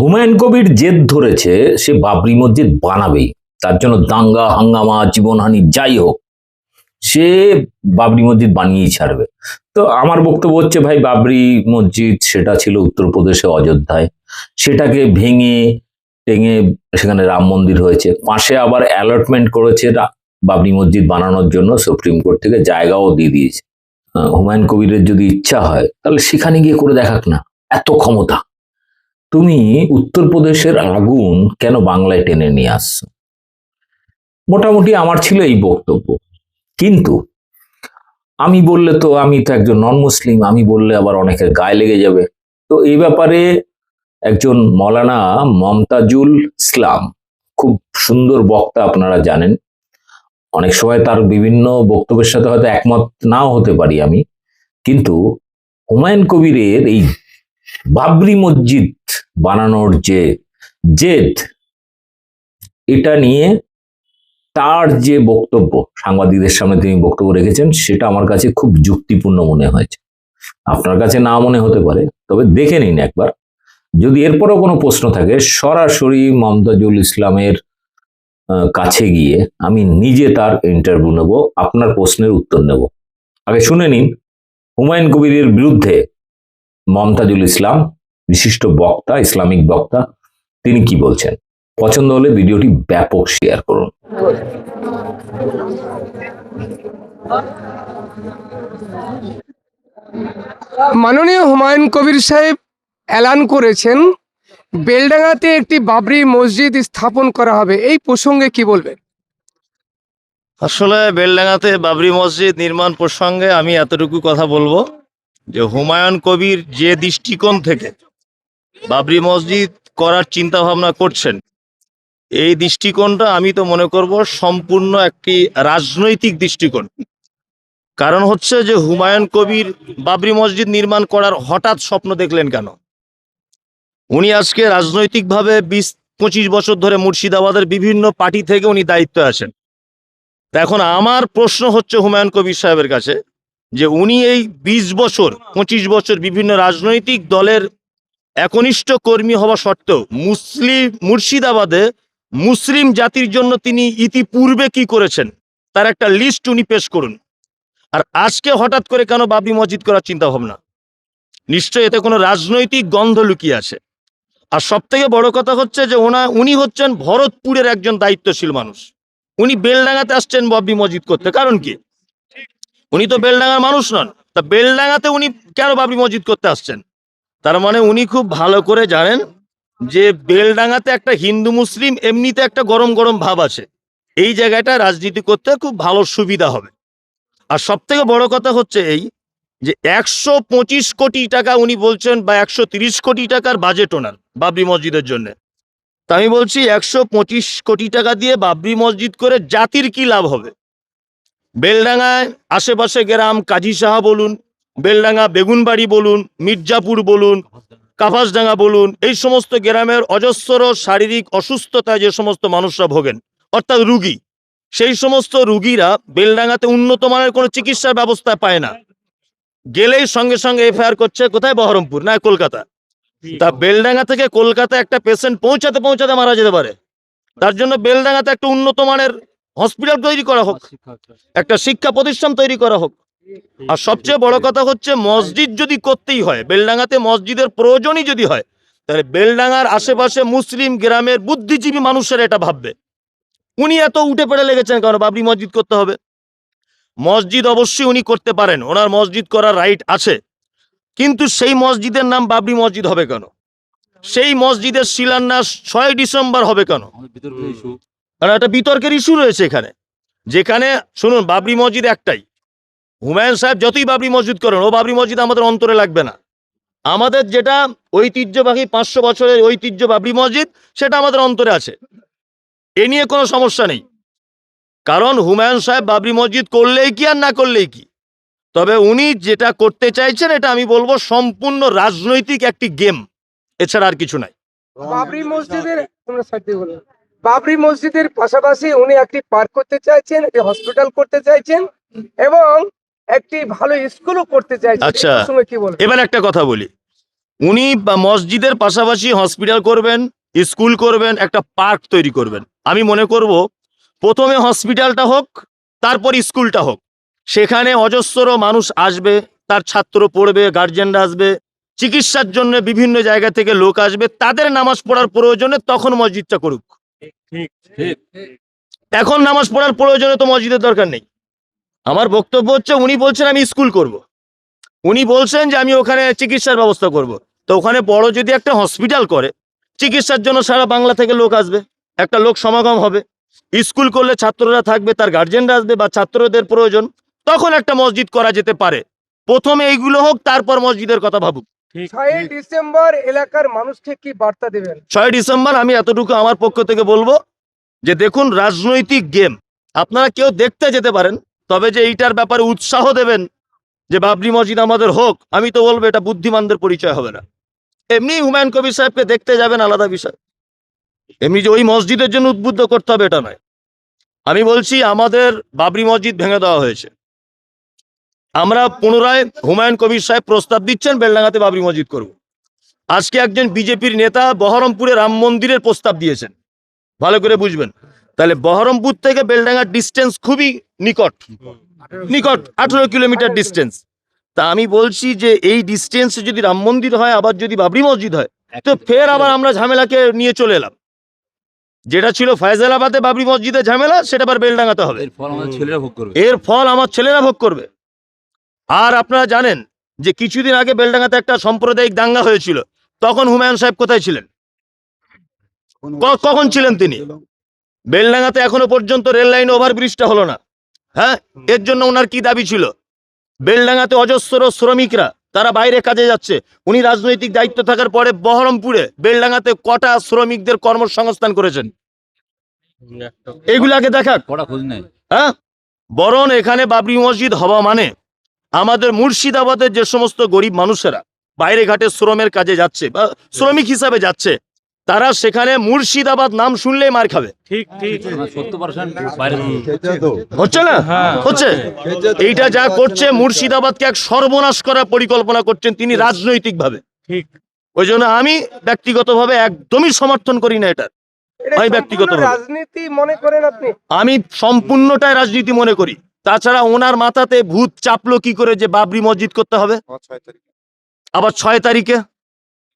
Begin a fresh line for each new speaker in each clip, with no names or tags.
হুমায়ুন কবির জেদ ধরেছে, সে বাবরি মসজিদ বানাবেই। তার জন্য দাঙ্গা, হাঙ্গামা, জীবনহানি, যাই হোক, সে বাবরি মসজিদ বানিয়েই ছাড়বে। তো আমার বক্তব্য হচ্ছে, ভাই, বাবরি মসজিদ সেটা ছিল উত্তরপ্রদেশে অযোধ্যায়। সেটাকে ভেঙে, টেঙে সেখানে রাম মন্দির হয়েছে। পাশে আবার অ্যালটমেন্ট করেছে বাবরি মসজিদ বানানোর জন্য সুপ্রিম কোর্ট থেকে জায়গাও দিয়ে দিয়েছে। হুমায়ুন কবিরের যদি ইচ্ছা হয়, তাহলে সেখানে গিয়ে করে দেখাক না। এত ক্ষমতা। তুমি উত্তরপ্রদেশের আগুন কেন বাংলায় টেনে নিয়ে আসছো? মোটামুটি আমার ছিল এই বক্তব্য। কিন্তু আমি বললে তো আমি তো একজন নন মুসলিম আমি বললে আবার অনেকের গায়ে লেগে যাবে। তো এই ব্যাপারে একজন মৌলানা মমতাজুল ইসলাম, খুব সুন্দর বক্তা আপনারা জানেন। অনেক সময় তার বিভিন্ন বক্তব্যের সাথে হয়তো একমত নাও হতে পারি আমি। কিন্তু হুমায়ুন কবিরের এই বাবরি মসজিদ বানানোর যে জেদ, এটা নিয়ে তার যে বক্তব্য, সাংবাদিকদের সামনে তিনি বক্তব্য রেখেছেন, সেটা আমার কাছে খুব যুক্তিপূর্ণ মনে হয়েছে। আপনার কাছে না মনে হতে পারে, তবে দেখে নিন একবার। যদি এরপরও কোনো প্রশ্ন থাকে, সরাসরি মমতাজুল ইসলামের কাছে গিয়ে আমি নিজে তার ইন্টারভিউ নেব, আপনার প্রশ্নের উত্তর নেব। আগে শুনে নিন, হুমায়ুন কবিরের বিরুদ্ধে মমতাজুল ইসলাম বিশিষ্ট বক্তা ইসলামিক বক্তা তিনি কি বলছেন? পছন্দ হলে ভিডিওটি ব্যাপক শেয়ার করুন।
মাননীয় হুমায়ুন কবির সাহেব এলান করেছেন বেলডাঙ্গাতে একটি বাবরি মসজিদ স্থাপন করা হবে এই প্রসঙ্গে কি বলবেন?
আসলে বেলডাঙ্গাতে বাবরি মসজিদ নির্মাণ প্রসঙ্গে আমি এতটুকু কথা বলব। যে হুমায়ুন কবির যে দৃষ্টিকোণ থেকে বাবরি মসজিদ করার চিন্তা ভাবনা করছেন, এই দৃষ্টিকোণটা আমি তো মনে করব সম্পূর্ণ একটি রাজনৈতিক দৃষ্টিকোণ। কারণ হচ্ছে যে হুমায়ুন কবির বাবরি মসজিদ নির্মাণ করার হঠাৎ স্বপ্ন দেখলেন কেন? উনি আজকে রাজনৈতিকভাবে বিশ, পঁচিশ বছর ধরে মুর্শিদাবাদের বিভিন্ন পার্টি থেকে উনি দায়িত্বে আছেন। এখন আমার প্রশ্ন হচ্ছে হুমায়ুন কবির সাহেবের কাছে যে উনি এই বিশ বছর, পঁচিশ বছর বিভিন্ন রাজনৈতিক দলের একনিষ্ঠ কর্মী হওয়া সত্ত্বেও মুসলিম, মুর্শিদাবাদে মুসলিম জাতির জন্য তিনি ইতিপূর্বে কি করেছেন, তার একটা লিস্ট উনি পেশ করুন। আর আজকে হঠাৎ করে কেন বাবরি মসজিদ করার চিন্তা ভাবনা নিশ্চয়ই এতে কোনো রাজনৈতিক গন্ধ লুকিয়ে আছে। আর সব থেকে বড় কথা হচ্ছে যে ওনা, উনি হচ্ছেন ভরতপুরের একজন দায়িত্বশীল মানুষ। উনি বেলডাঙ্গাতে আসছেন বাবরি মসজিদ করতে। কারণ কি? উনি তো বেলডাঙ্গার মানুষ নন। তা বেলডাঙ্গাতে উনি কেন বাবরি মসজিদ করতে আসছেন? তার মানে উনি খুব ভালো করে জানেন যে বেলডাঙ্গাতে একটা হিন্দু মুসলিম এমনিতে একটা গরম গরম ভাব আছে। এই জায়গাটা রাজনীতি করতে খুব ভালো সুবিধা হবে। আর সব থেকে বড় কথা হচ্ছে এই যে একশো পঁচিশ কোটি টাকা উনি বলছেন বা একশো তিরিশ কোটি টাকার বাজেট ওনার বাবরি মসজিদের জন্য। তা আমি বলছি একশো পঁচিশ কোটি টাকা দিয়ে বাবরি মসজিদ করে জাতির কি লাভ হবে? বেলডাঙ্গায় আশেপাশে গ্রাম কাজী সাহা বলুন, বেলডাঙ্গা বেগুনবাড়ি বলুন, মির্জাপুর বলুন কাফাসডাঙ্গা বলুন, এই সমস্ত গ্রামের অজস্র শারীরিক অসুস্থতায় যে সমস্ত মানুষরা ভোগেন, অর্থাৎ রুগী, সেই সমস্ত রুগীরা বেলডাঙ্গাতে উন্নত মানের কোনো চিকিৎসার ব্যবস্থা পায় না। গেলেই সঙ্গে সঙ্গে এফআইআর করছে, কোথায়? বহরমপুর, না কলকাতা? তা বেলডাঙ্গা থেকে কলকাতা একটা পেশেন্ট পৌঁছাতে পৌঁছাতে মারা যেতে পারে। তার জন্য বেলডাঙ্গাতে একটা উন্নত মানের হসপিটাল তৈরি করা হোক, একটা শিক্ষা প্রতিষ্ঠান তৈরি করা হোক। আর সবচেয়ে বড় কথা হচ্ছে, মসজিদ যদি করতেই হয়, বেলডাঙ্গাতে মসজিদের প্রয়োজনই যদি হয়, তাহলে বেলডাঙ্গার আশেপাশে মুসলিম গ্রামের বুদ্ধিজীবী মানুষের এটা ভাববে। উনি এত উঠে পড়ে লেগেছেন কারণ বাবরি মসজিদ করতে হবে। মসজিদ অবশ্যই উনি করতে পারেন, ওনার মসজিদ করার রাইট আছে। কিন্তু সেই মসজিদের নাম বাবরি মসজিদ হবে কেন? সেই মসজিদের শিলান্যাস ছয় ডিসেম্বর হবে কেন? কারণ একটা বিতর্কের ইস্যু রয়েছে এখানে। যেখানে শুনুন, বাবরি মসজিদ একটাই। হুমায়ুন সাহেব যতই বাবরি মসজিদ করেন, ও বাবরি মসজিদ আমাদের অন্তরে লাগবে না। আমাদের যেটা ঐতিহ্যবাহী পাঁচশো বছরের ঐতিহ্য বাবরি মসজিদ, সেটা আমাদের অন্তরে আছে। এ নিয়ে কোনো সমস্যা নেই। কারণ হুমায়ুন সাহেব বাবরি মসজিদ করলেই কি আর না করলেই কি? তবে উনি যেটা করতে চাইছেন, এটা আমি বলব সম্পূর্ণ রাজনৈতিক একটি গেম। এছাড়া আর কিছু নাই।
বাবরি মসজিদের বাবরি মসজিদের পাশাপাশি উনি একটি পার্ক করতে চাইছেন একটি হসপিটাল করতে চাইছেন এবং একটি ভালো স্কুলও করতে চাইছেন।
আচ্ছা।
কি বলবেন?
এবার একটা কথা বলি। উনি মসজিদের পাশাপাশি হসপিটাল করবেন স্কুল করবেন একটা পার্ক তৈরি করবেন। আমি মনে করব প্রথমে হসপিটালটা হোক তারপর স্কুলটা হোক। সেখানে অজস্র মানুষ আসবে তার ছাত্র পড়বে গার্জেনরা আসবে চিকিৎসার জন্য বিভিন্ন জায়গা থেকে লোক আসবে তাদের নামাজ পড়ার প্রয়োজনে তখন মসজিদটা করুক। এখন নামাজ পড়ার প্রয়োজনে তো মসজিদের দরকার নেই আমার বক্তব্য হচ্ছে, উনি বলছেন আমি স্কুল করব। উনি বলছেন যে আমি ওখানে চিকিৎসার ব্যবস্থা করব। তো ওখানে বড় যদি একটা হসপিটাল করে, চিকিৎসার জন্য সারা বাংলা থেকে লোক আসবে, একটা লোক সমাগম হবে স্কুল করলে ছাত্ররা থাকবে, তার গার্জেনরা আসবে বা ছাত্রদের প্রয়োজন, তখন একটা মসজিদ করা যেতে পারে প্রথমে এইগুলো হোক, তারপর মসজিদের কথা ভাবুক
ছয়ই ডিসেম্বর এলাকার মানুষকে কি বার্তা দেবেন?
ছয় ডিসেম্বর আমি এতটুকু আমার পক্ষ থেকে বলব যে দেখুন রাজনৈতিক গেম। আপনারা কেউ দেখতে যেতে পারেন তবে যে এইটার ব্যাপারে উৎসাহ দেবেন যে বাবরি মসজিদ আমাদের হোক আমি তো বলব এটা বুদ্ধিমানদের পরিচয় হবে না। এমনি হুমায়ুন কবির সাহেবকে দেখতে যাবেন আলাদা বিষয়। এমনি যে ওই মসজিদের জন্য উদ্বুদ্ধ করতে হবে এটা নয়। আমি বলছি আমাদের বাবরি মসজিদ ভেঙে দেওয়া হয়েছে। আমরা পুনরায় হুমায়ুন কবির সাহেব প্রস্তাব দিচ্ছেন বেলডাঙ্গাতে বাবরি মসজিদ করব। আজকে একজন বিজেপির নেতা বহরমপুরে রাম মন্দিরের প্রস্তাব দিয়েছেন। ভালো করে বুঝবেন। তাহলে বহরমপুর থেকে বেলডাঙ্গার ডিস্টেন্স খুবই নিকট। নিকট আঠেরো কিলোমিটার ডিস্টেন্স তা আমি বলছি যে এই ডিস্টেন্স যদি রাম মন্দির হয় আবার যদি বাবরি মসজিদ হয় তো ফের আবার আমরা ঝামেলাকে নিয়ে চলে এলাম। যেটা ছিল ফয়জালাবাদে বাবরি মসজিদের ঝামেলা সেটা আবার বেলডাঙ্গাতে হবে।
এর ফল
আমার ছেলেরা ভোগ করবে। আর আপনারা জানেন যে কিছুদিন আগে বেলডাঙ্গাতে একটা সাম্প্রদায়িক দাঙ্গা হয়েছিল। তখন হুমায়ুন সাহেব কোথায় ছিলেন? কখন ছিলেন তিনি? বেলডাঙ্গাতে এখনও পর্যন্ত রেল লাইন ওভারব্রিজটা হলো না। হ্যাঁ? এর জন্য ওনার কি দাবি ছিল? বেলডাঙ্গাতে অজস্র শ্রমিকরা তারা বাইরে কাজে যাচ্ছে। উনি রাজনৈতিক দায়িত্ব থাকার পরে বহরমপুরে বেলডাঙ্গাতে কটা শ্রমিকদের কর্মসংস্থান করেছেন? এগুলাকে দেখাক
কড়া খোঁজ নেই
হ্যাঁ? বরং এখানে বাবরি মসজিদ হওয়া মানে আমাদের মুর্শিদাবাদের যে সমস্ত গরিব মানুষেরা বাইরে ঘাটে শ্রমের কাজে যাচ্ছে বা শ্রমিক হিসাবে যাচ্ছে তারা সেখানে মুর্শিদাবাদ নাম শুনলেই মার খাবে।
পার্সেন্ট বাইরে
হচ্ছে না? হচ্ছে? এইটা যা করছে মুর্শিদাবাদকে এক সর্বনাশ করার পরিকল্পনা করছেন তিনি রাজনৈতিক ভাবে
ঠিক।
ওই জন্য আমি ব্যক্তিগতভাবে একদমই সমর্থন করি না এটা আমি ব্যক্তিগতভাবে।
রাজনীতি মনে করেন আপনি?
আমি সম্পূর্ণটাই রাজনীতি মনে করি। তাছাড়া ওনার মাথাতে ভূত চাপলো কি করে যে বাবরি মসজিদ করতে হবে? আবার ছয় তারিখে।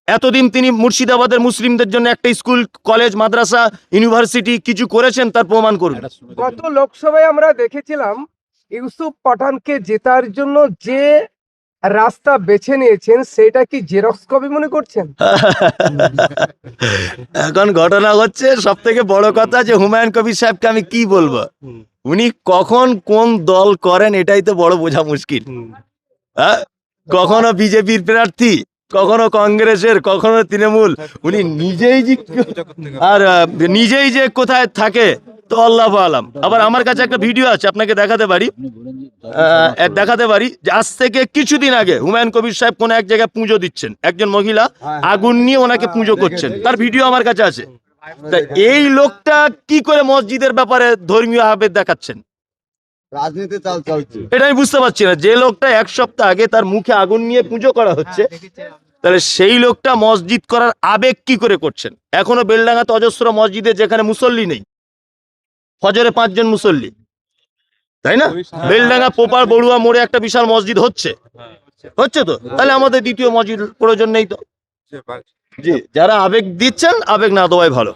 এতদিন তিনি মুর্শিদাবাদের মুসলিমদের জন্য একটা স্কুল কলেজ মাদ্রাসা ইউনিভার্সিটি কিছু করেছেন তার প্রমাণ করুন।
গত লোকসভায় আমরা দেখেছিলাম ইউসুফ পাঠানকে জেতার জন্য যে রাস্তা বেছে নিয়েছেন সেটা কি জেরক্স কপি মনে করছেন?
এখন ঘটনা হচ্ছে সব থেকে বড় কথা যে হুমায়ুন কবির সাহেবকে আমি কি বলব? উনি কখন কোন দল করেন এটাই তো বড় বোঝা মুশকিল। হ্যাঁ কখনো বিজেপির প্রার্থী কখনো কংগ্রেসের কখনো তৃণমূল উনি নিজেই যে আর নিজেই যে কোথায় থাকে তো আল্লাহ আলাম। আবার আমার কাছে একটা ভিডিও আছে আপনাকে দেখাতে পারি। দেখাতে পারি যে আজ থেকে কিছুদিন আগে হুমায়ুন কবির সাহেব কোন এক জায়গায় পুজো দিচ্ছেন। একজন মহিলা আগুন নিয়ে ওনাকে পুজো করছেন। তার ভিডিও আমার কাছে আছে। তা এই লোকটা কি করে মসজিদের ব্যাপারে ধর্মীয় আবেদ দেখাচ্ছেন?
রাজনীতি চাল চলছে।
এটা আমি বুঝতে পারছি না। যে লোকটা এক সপ্তাহ আগে তার মুখে আগুন নিয়ে পুজো করা হচ্ছে তাহলে সেই লোকটা মসজিদ করার আবেগ কি করে করছেন? এখনও বেলডাঙ্গাতে অজস্র মসজিদে যেখানে মুসল্লি নেই। ফজরে পাঁচজন মুসল্লি। তাই না? বেলডাঙ্গা পোপার বড়ুয়া মোড়ে একটা বিশাল মসজিদ হচ্ছে। হচ্ছে তো? তাহলে আমাদের দ্বিতীয় মসজিদ প্রয়োজন নেই তো? জি যারা আবেগ দিচ্ছেন আবেগ না দেওয়াই ভালো।